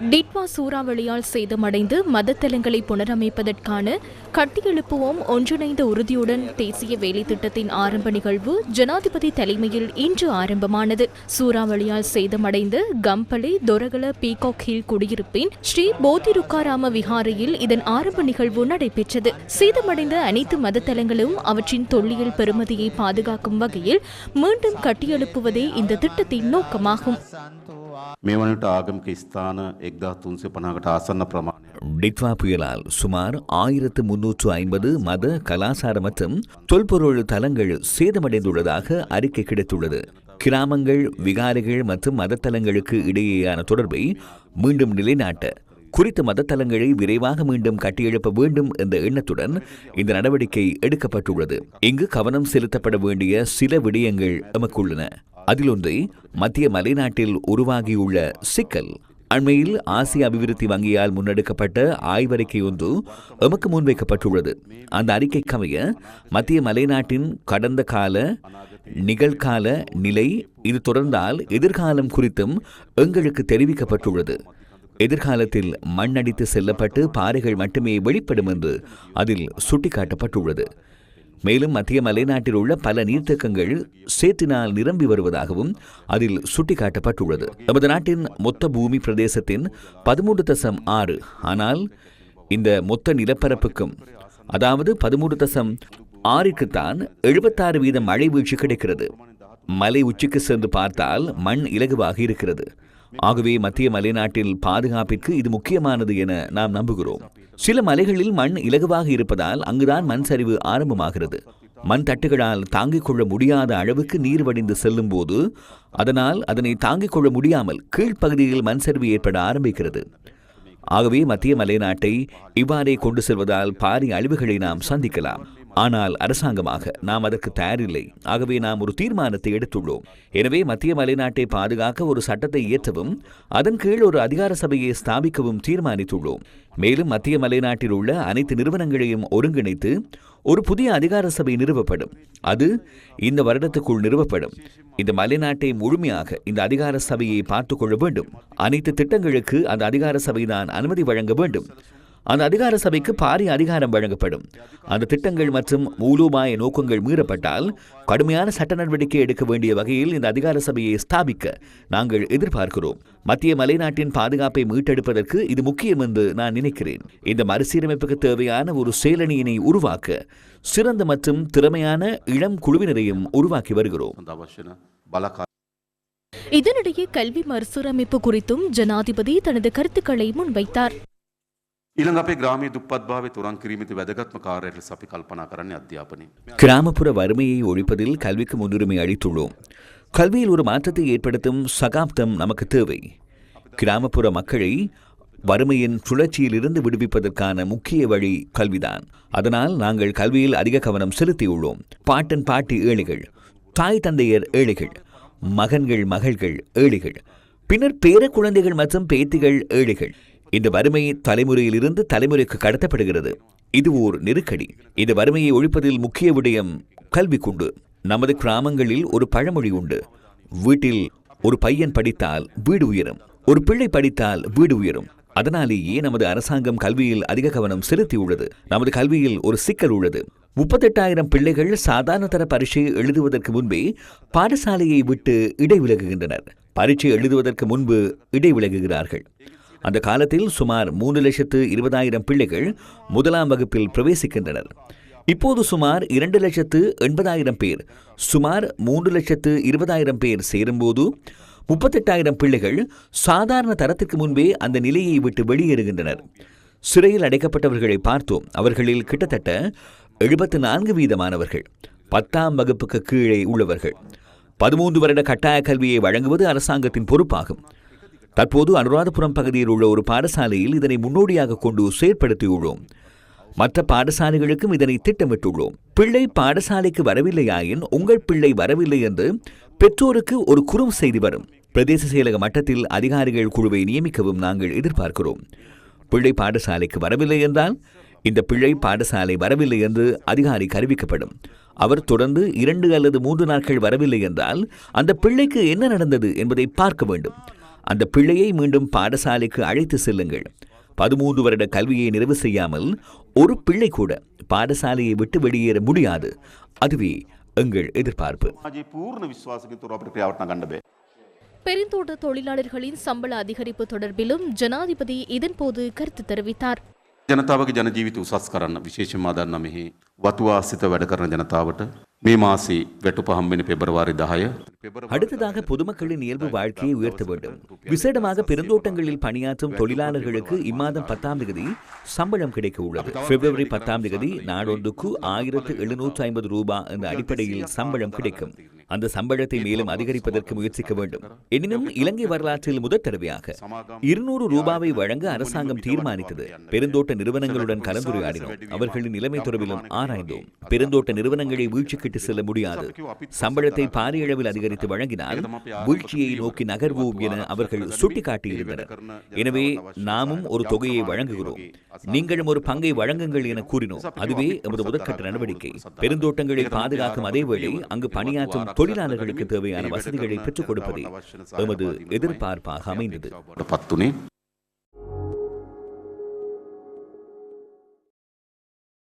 டிட்வா சூறாவளியால் சேதமடைந்து மதத்தலங்களை புனரமைப்பதற்கான கட்டியெழுப்புவோம் ஒன்றிணைந்த உறுதியுடன் தேசிய வேலை திட்டத்தின் ஆரம்ப நிகழ்வு ஜனாதிபதி தலைமையில் இன்று ஆரம்பமானது. சூறாவளியால் சேதமடைந்த கம்பளை தொரகல பீகாக் ஹில் குடியிருப்பின் ஸ்ரீ போதிருக்காராம விஹாரையில் இதன் ஆரம்ப நிகழ்வு நடைபெற்றது. சேதமடைந்த அனைத்து மதத்தலங்களும் அவற்றின் தொல்லியல் பெறுமதியை பாதுகாக்கும் வகையில் மீண்டும் கட்டியெழுப்புவதே இந்த திட்டத்தின் நோக்கமாகும். මේ වනට ආගමික ස්ථාන එක්දා තුන්සේ පනාකට ආසන්න ප්‍රමාණය. டிட்வா புயலால் சுமார் ஆயிரத்து முன்னூற்று ஐம்பது மத கலாசார மற்றும் தொல்பொருள் தலங்கள் சேதமடைந்துள்ளதாக அறிக்கை கிடைத்துள்ளது கிராமங்கள் விகாரைகள் மற்றும் மதத்தலங்களுக்கு இடையேயான தொடர்பை மீண்டும் நிலைநாட்ட குறித்த மதத்தலங்களை விரைவாக மீண்டும் கட்டியெழுப்ப வேண்டும் என்ற எண்ணத்துடன் இந்த நடவடிக்கை எடுக்கப்பட்டுள்ளது இங்கு கவனம் செலுத்தப்பட வேண்டிய சில விடயங்கள் எமக்குள்ளன அதில் ஒன்றை மத்திய மலைநாட்டில் உருவாகியுள்ள சிக்கல். அண்மையில் ஆசிய அபிவிருத்தி வங்கியால் முன்னெடுக்கப்பட்ட ஆய்வறிக்கை ஒன்று எமக்கு முன்வைக்கப்பட்டுள்ளது. அந்த அறிக்கைக்கமைய மத்திய மலைநாட்டின் கடந்த கால நிகழ்கால நிலை இது தொடர்ந்தால் எதிர்காலம் குறித்தும் எங்களுக்கு தெரிவிக்கப்பட்டுள்ளது. எதிர்காலத்தில் மண்ணடித்து செல்லப்பட்டு பாறைகள் மட்டுமே வெளிப்படும் என்று அதில் சுட்டிக்காட்டப்பட்டுள்ளது. மேலும் மத்திய மலைநாட்டில் உள்ள பல நீர்த்தேக்கங்கள் சேற்றினால் நிரம்பி வருவதாகவும் அதில் சுட்டிக்காட்டப்பட்டுள்ளது. நமது நாட்டின் மொத்த பூமி பிரதேசத்தின் பதிமூன்று தசம் ஆறு. ஆனால் இந்த மொத்த நிலப்பரப்புக்கும் அதாவது பதிமூன்று தசம் ஆறிற்குத்தான் எழுபத்தாறு வீதம் மழை வீழ்ச்சி கிடைக்கிறது. மலை உச்சிக்கு சென்று பார்த்தால் மண் இலகுவாக இருக்கிறது. ஆகவே மத்திய மலைநாட்டில் பாதுகாப்பிற்கு இது முக்கியமானது என நாம் நம்புகிறோம். சில மலைகளில் மண் இலகுவாக இருப்பதால் அங்குதான் மண் சரிவு ஆரம்பமாகிறது. மண் தட்டுகளால் தாங்கிக் கொள்ள முடியாத அளவுக்கு நீர் வடிந்து செல்லும் போது அதனால் அதனை தாங்கிக் கொள்ள முடியாமல் கீழ்ப்பகுதியில் மண் சரிவு ஏற்பட ஆரம்பிக்கிறது. ஆகவே மத்திய மலைநாட்டை இவ்வாறே கொண்டு செல்வதால் பாரிய அழிவுகளை நாம் சந்திக்கலாம். ஆனால் அரசாங்கமாக நாம் அதற்கு தயாரில்லை. ஆகவே நாம் ஒரு தீர்மானத்தை எடுத்துள்ளோம். எனவே மத்திய மலைநாட்டை பாதுகாக்க ஒரு சட்டத்தை இயற்றவும் அதன் கீழ் ஒரு அதிகார சபையை ஸ்தாபிக்கவும் தீர்மானித்துள்ளோம். மேலும் மத்திய மலைநாட்டில் உள்ள அனைத்து நிறுவனங்களையும் ஒருங்கிணைத்து ஒரு புதிய அதிகார சபை நிறுவப்படும். அது இந்த வருடத்துக்குள் நிறுவப்படும். இந்த மலைநாட்டை முழுமையாக இந்த அதிகார சபையை பார்த்துக் கொள்ள வேண்டும். அனைத்து திட்டங்களுக்கு அந்த அதிகார சபைதான் அனுமதி வழங்க வேண்டும். அந்த அதிகார சபைக்கு பாரிய அதிகாரம் வழங்கப்படும். அந்த திட்டங்கள் மற்றும் மூலோபாய நோக்கங்கள் மீறப்பட்டால் கடுமையான சட்ட நடவடிக்கை எடுக்க வேண்டிய வகையில் இந்த அதிகார சபையை ஸ்தாபிக்க நாங்கள் எதிர்பார்க்கிறோம். மத்திய மலைநாட்டின் பாதுகாப்பை மீட்டெடுப்பதற்கு இது முக்கியம் என்று நான் நினைக்கிறேன். இந்த மறுசீரமைப்புக்கு தேவையான ஒரு செயலணியினை உருவாக்க சிறந்த மற்றும் திறமையான இளம் குழுவினரையும் உருவாக்கி வருகிறோம். இதனிடையே கல்வி மறுசீரமைப்பு குறித்தும் ஜனாதிபதி தனது கருத்துக்களை முன்வைத்தார். ඊළඟ අපේ ග්‍රාමී දුප්පත් භාවය තුරන් කිරීමති වැදගත්ම කාරයට අපි කල්පනා කරන්නේ අධ්‍යාපනය. கிராமப்புற வறுமையை ஒழிப்பதில் கல்விக்கு முன்னுரிமை அளித்துள்ளோம் கல்வியில் ஒரு மாற்றத்தை ஏற்படுத்தும் சகாப்தம் நமக்கு தேவை கிராமப்புற மக்களை வறுமையின் சுழற்சியிலிருந்து விடுவிப்பதற்கான முக்கிய வழி கல்விதான் அதனால் நாங்கள் கல்வியில் அதிக கவனம் செலுத்தியுள்ளோம் பாட்டன் பாட்டி ஏழைகள் தாய் தந்தையர் ஏழைகள் மகன்கள் மகள்கள் ஏழைகள் பின்னர் பேர குழந்தைகள் மற்றும் பேத்திகள் ஏழைகள் இந்த வறுமை தலைமுறையிலிருந்து தலைமுறைக்கு கடத்தப்படுகிறது. இது ஓர் நெருக்கடி. இந்த வறுமையை ஒழிப்பதில் முக்கிய விடயம் கல்வி கொண்டு. நமது கிராமங்களில் ஒரு பழமொழி உண்டு. வீட்டில் ஒரு பையன் படித்தால் வீடு உயரும். ஒரு பிள்ளை படித்தால் வீடு உயரும். அதனாலேயே நமது அரசாங்கம் கல்வியில் அதிக கவனம் செலுத்தியுள்ளது. நமது கல்வியில் ஒரு சிக்கல் உள்ளது. முப்பத்தெட்டாயிரம் பிள்ளைகள் சாதாரண தர பரீட்சை எழுதுவதற்கு முன்பே பாடசாலையை விட்டு இடைவிலகுகின்றனர். பரீட்சை எழுதுவதற்கு முன்பு இடைவிலகுகிறார்கள். அந்த காலத்தில் சுமார் மூன்று லட்சத்து இருபதாயிரம் பிள்ளைகள் முதலாம் வகுப்பில் பிரவேசிக்கின்றனர். இப்போது சுமார் இரண்டு லட்சத்து எண்பதாயிரம் பேர் சுமார் மூன்று லட்சத்து இருபதாயிரம் பேர் சேரும்போது முப்பத்தெட்டாயிரம் பிள்ளைகள் சாதாரண தரத்திற்கு முன்பே அந்த நிலையை விட்டு வெளியேறுகின்றனர். சிறையில் அடைக்கப்பட்டவர்களை பார்த்தோம். அவர்களில் கிட்டத்தட்ட எழுபத்து நான்கு வீதமானவர்கள் பத்தாம் வகுப்புக்கு கீழே உள்ளவர்கள். பதிமூன்று வருட கட்டாய கல்வியை வழங்குவது அரசாங்கத்தின் பொறுப்பாகும். தற்போது அனுராதபுரம் பகுதியில் உள்ள ஒரு பாடசாலையில் இதனை முன்னோடியாக கொண்டு செயற்படுத்தியுள்ளோம். மற்ற பாடசாலைகளுக்கும் இதனை திட்டமிட்டுள்ளோம். பிள்ளை பாடசாலைக்கு வரவில்லையாயின் உங்கள் பிள்ளை வரவில்லை என்று பெற்றோருக்கு ஒரு குறும் செய்தி வரும். பிரதேச செயலக மட்டத்தில் அதிகாரிகள் குழுவை நியமிக்கவும் நாங்கள் எதிர்பார்க்கிறோம். பிள்ளை பாடசாலைக்கு வரவில்லை என்றால் இந்த பிள்ளை பாடசாலை வரவில்லை என்று அதிகாரிக்கு அறிவிக்கப்படும். அவர் தொடர்ந்து இரண்டு அல்லது மூன்று நாட்கள் வரவில்லை என்றால் அந்த பிள்ளைக்கு என்ன நடந்தது என்பதை பார்க்க வேண்டும். அந்த பிள்ளையை மீண்டும் பாடசாலைக்கு அழைத்து செல்லுங்கள். பதிமூன்று வருட கல்வியை நிறைவு செய்யாமல் ஒரு பிள்ளை கூட பாடசாலையை விட்டு வெளியேற முடியாது. அதுவே எங்கள் எதிர்பார்ப்பு. பெருந்தோட்ட தொழிலாளர்களின் சம்பள அதிகரிப்பு தொடர்பிலும் ஜனாதிபதி இதன்போது கருத்து தெரிவித்தார். ජනතාවගේ ජනජීවිත උසස් කරන්න විශේෂම අදන්න මෙහි වතුවාසිත වැඩ කරන ජනතාවට මේ මාසි වැටුප හම්බෙන පෙබරවාරි දහය அடுத்ததாக பொதுமக்களின் இயல்பு வாழ்க்கையை உயர்த்த வேண்டும் விசேடமாக பெருந்தோட்டங்களில் பணியாற்றும் தொழிலாளர்களுக்கு இம்மாதம் பத்தாம் தேதி சம்பளம் கிடைக்க உள்ளது பிப்ரவரி பத்தாம் தேதி நாடொன்றுக்கு ஆயிரத்து எழுநூற்று ஐம்பது ரூபாய் என்ற அடிப்படையில் சம்பளம் கிடைக்கும் அந்த சம்பளத்தை மேலும் அதிகரிப்பதற்கு முயற்சிக்க வேண்டும். எனினும் இலங்கை வரலாற்றில் முதற் தடவையாக இருநூறு ரூபாவை வழங்க அரசாங்கம் தீர்மானித்தது. பெருந்தோட்ட நிறுவனங்களுடன் கலந்துரையாடினோம். அவர்களின் நிலைமை தொடர்பிலும் ஆராய்ந்தோம். பெருந்தோட்ட நிறுவனங்களை வீழ்ச்சிக்கிட்டு செல்ல முடியாது. சம்பளத்தை பாரிய அளவில் அதிகரித்து வழங்கினால் வீழ்ச்சியை நோக்கி நகர்வோம் என அவர்கள் சுட்டிக்காட்டியிருந்தனர். எனவே நாமும் ஒரு தொகையை வழங்குகிறோம். நீங்களும் ஒரு பங்கை வழங்குங்கள் என கூறினோம். அதுவே எமது முதற்கட்ட நடவடிக்கை. பெருந்தோட்டங்களை பாதுகாக்கும் அதேவேளை அங்கு பணியாற்றும் தொழிலாளர்களுக்கு தேவையான வசதிகளை பெற்றுக் கொடுப்பதே எமது எதிர்பார்ப்பாக அமைந்தது.